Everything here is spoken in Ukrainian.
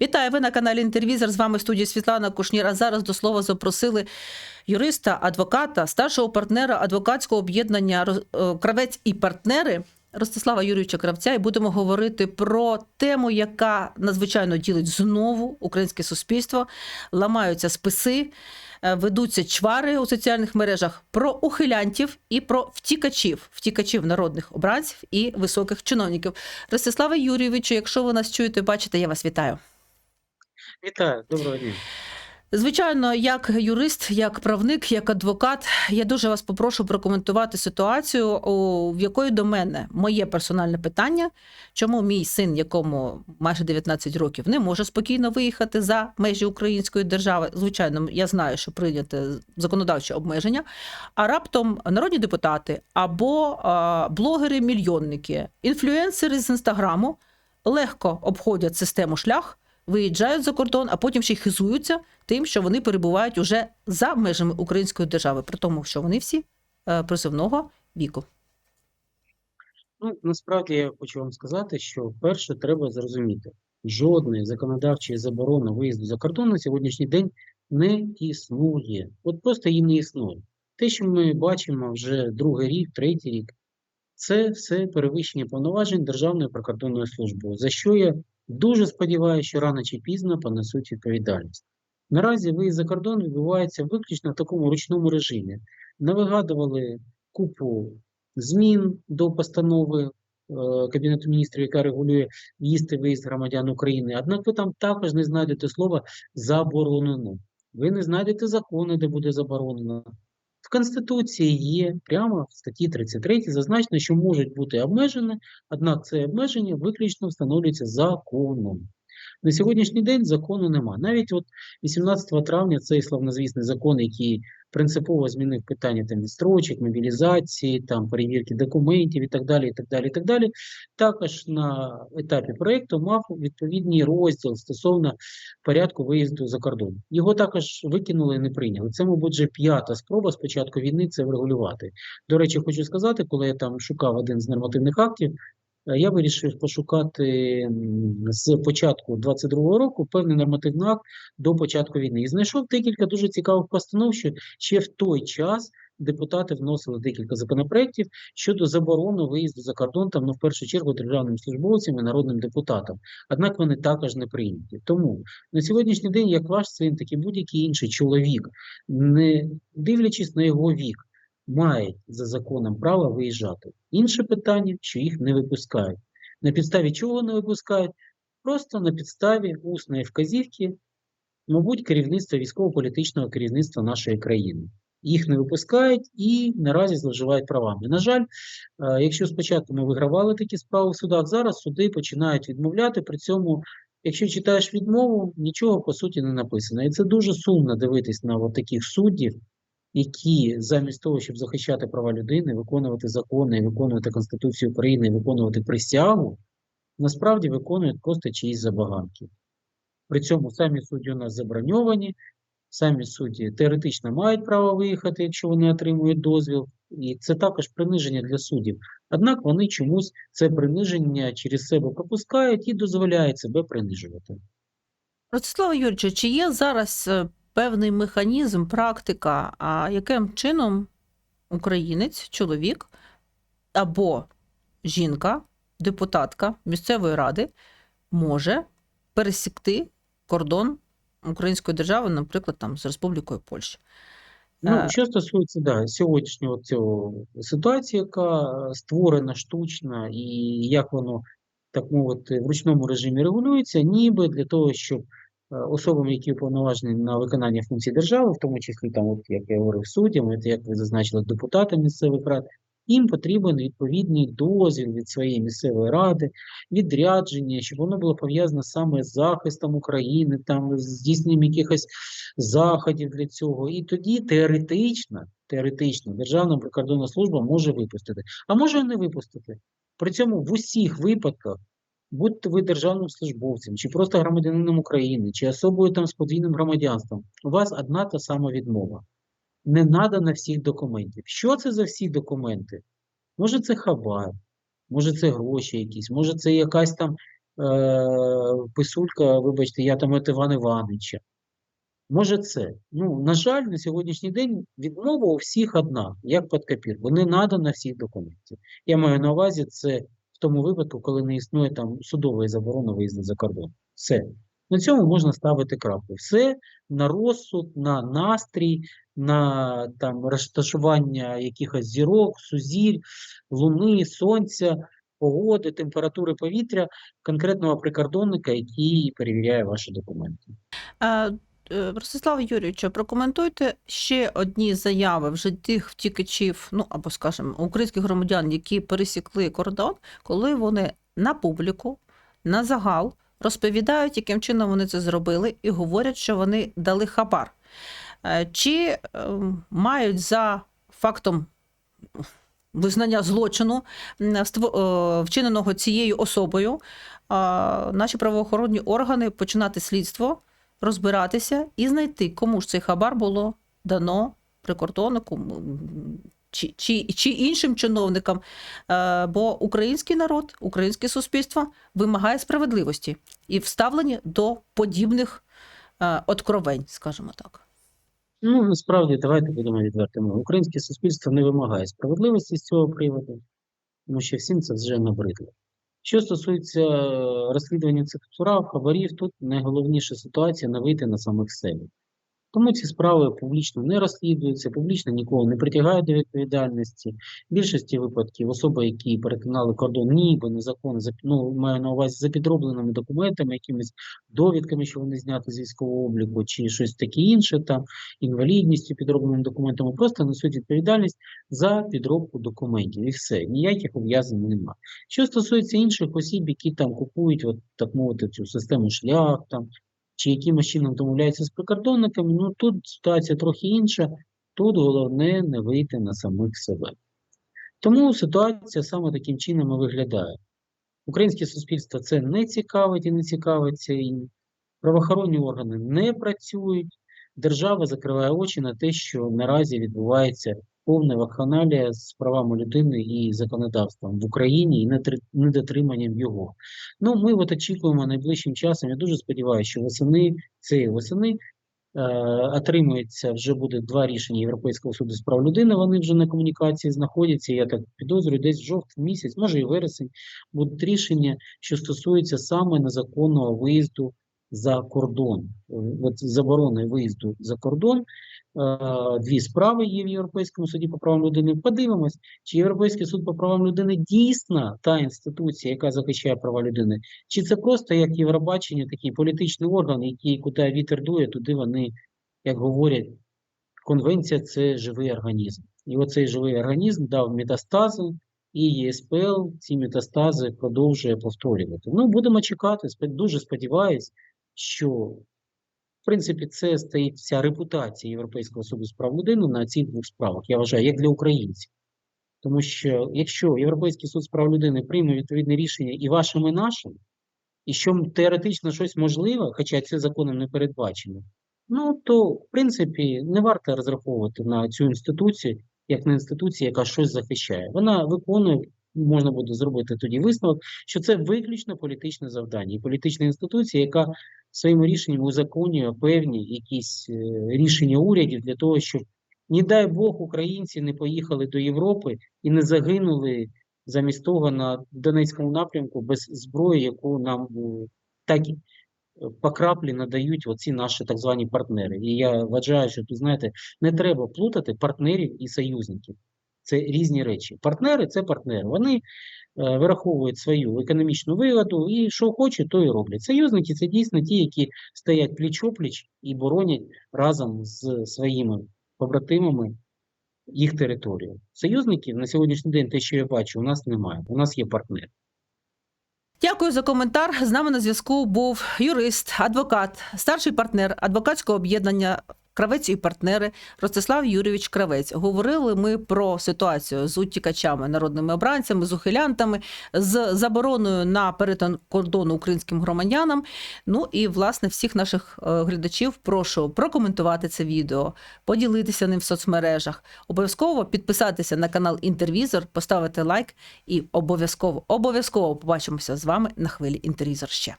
Вітаю, ви на каналі Інтервізор. З вами в студії Світлана Кушнір. А зараз до слова запросили юриста, адвоката, старшого партнера адвокатського об'єднання «Роз- е, Кравець і партнери Ростислава Юрійовича Кравця. І будемо говорити про тему, яка надзвичайно ділить знову українське суспільство. Ламаються списи, е, ведуться чвари у соціальних мережах про ухилянтів і про втікачів, втікачів народних обранців і високих чиновників. Ростиславе Юрійовичу, якщо ви нас чуєте, бачите, я вас вітаю. Вітаю, доброго дня. Звичайно, як юрист, як правник, як адвокат, я дуже вас попрошу прокоментувати ситуацію, в якої до мене моє персональне питання, чому мій син, якому майже 19 років, не може спокійно виїхати за межі української держави. Звичайно, я знаю, що прийняте законодавче обмеження. А раптом народні депутати або блогери-мільйонники, інфлюенсери з інстаграму легко обходять систему шлях виїжджають за кордон, а потім ще й хизуються тим, що вони перебувають уже за межами української держави, при тому, що вони всі е, призовного віку. Ну, насправді я хочу вам сказати, що перше треба зрозуміти, жодної законодавчої заборони виїзду за кордон на сьогоднішній день не існує. От просто її не існує. Те, що ми бачимо вже другий рік, третій рік, це все перевищення повноважень Державної прикордонної служби, за що я дуже сподіваюся, що рано чи пізно понесуть відповідальність. Наразі виїзд за кордон відбувається виключно в такому ручному режимі. Навигадували купу змін до постанови е, Кабінету міністрів, яка регулює в'їзд і виїзд громадян України. Однак ви там також не знайдете слова заборонено. Ви не знайдете закону, де буде заборонено. Конституції є прямо в статті 33 зазначено, що можуть бути обмежені, однак це обмеження виключно встановлюється законом. На сьогоднішній день закону нема. Навіть от 18 травня цей славнозвісний закон, який принципово змінив питання там відстрочок, мобілізації, там перевірки документів і так далі. І так далі, і так далі. Також на етапі проєкту мав відповідний розділ стосовно порядку виїзду за кордон. Його також викинули і не прийняли. Це, мабуть, вже п'ята спроба з початку війни це врегулювати. До речі, хочу сказати, коли я там шукав один з нормативних актів. Е, Я вирішив пошукати з початку 22-го року певний нормативний акт до початку війни. І знайшов декілька дуже цікавих постанов, що ще в той час депутати вносили декілька законопроєктів щодо заборони виїзду за кордон, там, ну, в першу чергу, державним службовцям і народним депутатам. Однак вони також не прийняті. Тому на сьогоднішній день, як ваш син, так і будь-який інший чоловік, не дивлячись на його вік, мають за законом право виїжджати. Інше питання, що їх не випускають. На підставі чого не випускають? Просто на підставі усної вказівки, мабуть, керівництва військово-політичного керівництва нашої країни. Їх не випускають і наразі зловживають правами. На жаль, е, якщо спочатку ми вигравали такі справи в судах, зараз суди починають відмовляти. При цьому, якщо читаєш відмову, нічого по суті не написано. І це дуже сумно дивитись на от таких суддів, які замість того, щоб захищати права людини, виконувати закони, виконувати Конституцію України, виконувати присягу, насправді виконують просто чиїсь забаганки. При цьому самі судді у нас заброньовані, самі судді теоретично мають право виїхати, якщо вони отримують дозвіл, і це також приниження для суддів. Однак вони чомусь це приниження через себе пропускають і дозволяють себе принижувати. Ростислава Юрійовича, чи є зараз е, певний механізм, практика, а яким чином українець, чоловік або жінка, депутатка місцевої ради може пересікти кордон української держави, наприклад, там з Республікою Польща? Ну, Е, що стосується да, сьогоднішнього цього ситуації, яка створена штучно, і як воно, так мовити, в ручному режимі регулюється, ніби для того, щоб е, особам, які уповноважені на виконання функцій держави, в тому числі там, от, як я говорив, суддям, от, як ви зазначили, депутатам місцевих рад, їм потрібен відповідний дозвіл від своєї місцевої ради, відрядження, щоб воно було пов'язане саме з захистом України, там, здійсненням якихось заходів для цього. І тоді теоретично, теоретично Державна прикордонна служба може випустити, а може і не випустити. При цьому в усіх випадках, будьте ви державним службовцем, чи просто громадянином України, чи особою там з подвійним громадянством, у вас одна та сама відмова. Не надано всіх документів. Що це за всі документи? Може, це хабар, може, це гроші якісь, може, це якась там писулька, вибачте, я там от Івана Івановича. Може, це. Ну, на жаль, на сьогоднішній день відмова у всіх одна, як під копірку. Не надано всіх документів. Я маю на увазі це тому випадку, коли не існує там судової заборони виїзду за кордон. Все. На цьому можна ставити крапку. Все на розсуд, на настрій, на там розташування якихось зірок, сузірь, луни, сонця, погоди, температури повітря конкретного прикордонника, який перевіряє ваші документи. Е, е, Ростислав Юрійовичу, прокоментуйте ще одні заяви вже тих втікачів, ну або скажімо, українських громадян, які пересікли кордон, коли вони на публіку, на загал розповідають, яким чином вони це зробили, і говорять, що вони дали хабар. Е, Чи е, мають за фактом визнання злочину, е, вчиненого цією особою, наші правоохоронні органи починати слідство, розбиратися і знайти, кому ж цей хабар було дано прикордоннику чи, чи, чи іншим чиновникам. Е, Бо український народ, українське суспільство вимагає справедливості і вставлені до подібних е, откровень, скажімо так. Ну, насправді, давайте будемо відвертими. Українське суспільство не вимагає справедливості з цього приводу, тому що всім це вже набридло. Що стосується е, розслідування цих справ, хабарів, тут найголовніша ситуація не вийти на самих себе. Тому ці справи публічно не розслідуються, публічно нікого не притягають до відповідальності. В більшості випадків особи, які перетинали кордон, ніби незаконно, за- ну, маю на увазі за підробленими документами, якимись довідками, що вони зняті з військового обліку, чи щось таке інше, там інвалідністю, підробленими документами, просто несуть відповідальність за підробку документів. І все, ніяких ув'язнень немає. Що стосується інших осіб, які там купують, от, так мовити, цю систему шлях, там, чи якимось чином домовляються з прикордонниками, ну тут ситуація трохи інша. Тут головне не вийти на самих себе. Тому ситуація саме таким чином і виглядає. Українське суспільство це не цікавить і не цікавиться, і правоохоронні органи не працюють. Держава закриває очі на те, що наразі відбувається повна вакханалія з правами людини і законодавством в Україні і недотриманням його. Ну, ми от очікуємо найближчим часом. Я дуже сподіваюся, що восени цієї восени е, отримується вже буде два рішення Європейського суду з прав людини. Вони вже на комунікації знаходяться. Я так підозрюю, десь в жовтень місяць, може і вересень, будуть рішення, що стосуються саме незаконного виїзду за кордон. От заборони виїзду за кордон. Е, Дві справи є в Європейському суді по правам людини. Подивимось, чи Європейський суд по правам людини дійсно та інституція, яка захищає права людини, чи це просто як Євробачення, такий політичний орган, який куди вітер дує, туди вони, як говорять, конвенція це живий організм. І оцей живий організм дав метастази, і ЄСПЛ ці метастази продовжує повторювати. Ну, будемо чекати. Дуже сподіваюсь, що в принципі це стоїть вся репутація Європейського суду з прав людини на цих двох справах. Я вважаю, як для українців. Тому що якщо Європейський суд з прав людини прийме відповідне рішення і вашим, і нашим, і що теоретично щось можливе, хоча це законом не передбачено, ну то в принципі не варто розраховувати на цю інституцію, як на інституцію, яка щось захищає. Вона виконує, можна буде зробити тоді висновок, що це виключно політичне завдання, і політична інституція, яка своїми рішеннями узаконює певні якісь е, рішення урядів для того, щоб, не дай Бог, українці не поїхали до Європи і не загинули замість того на Донецькому напрямку без зброї, яку нам е, так е, по краплі надають оці наші так звані партнери. І я вважаю, що тут, знаєте, не треба плутати партнерів і союзників. Це різні речі. Партнери це партнери. Вони вираховують свою економічну вигоду і що хочуть, то і роблять. Союзники це дійсно ті, які стоять пліч-опліч і боронять разом з своїми побратимами їх територію. Союзників на сьогоднішній день, те, що я бачу, у нас немає. У нас є партнери. Дякую за коментар. З нами на зв'язку був юрист, адвокат, старший партнер адвокатського об'єднання Кравець і партнери Ростислав Юрійович Кравець. Говорили ми про ситуацію з утікачами, народними обранцями, з ухилянтами, з забороною на перетин кордону українським громадянам. Ну і власне всіх наших е, глядачів прошу прокоментувати це відео, поділитися ним в соцмережах, обов'язково підписатися на канал Інтервізор, поставити лайк і обов'язково обов'язково побачимося з вами на хвилі Інтервізор ще.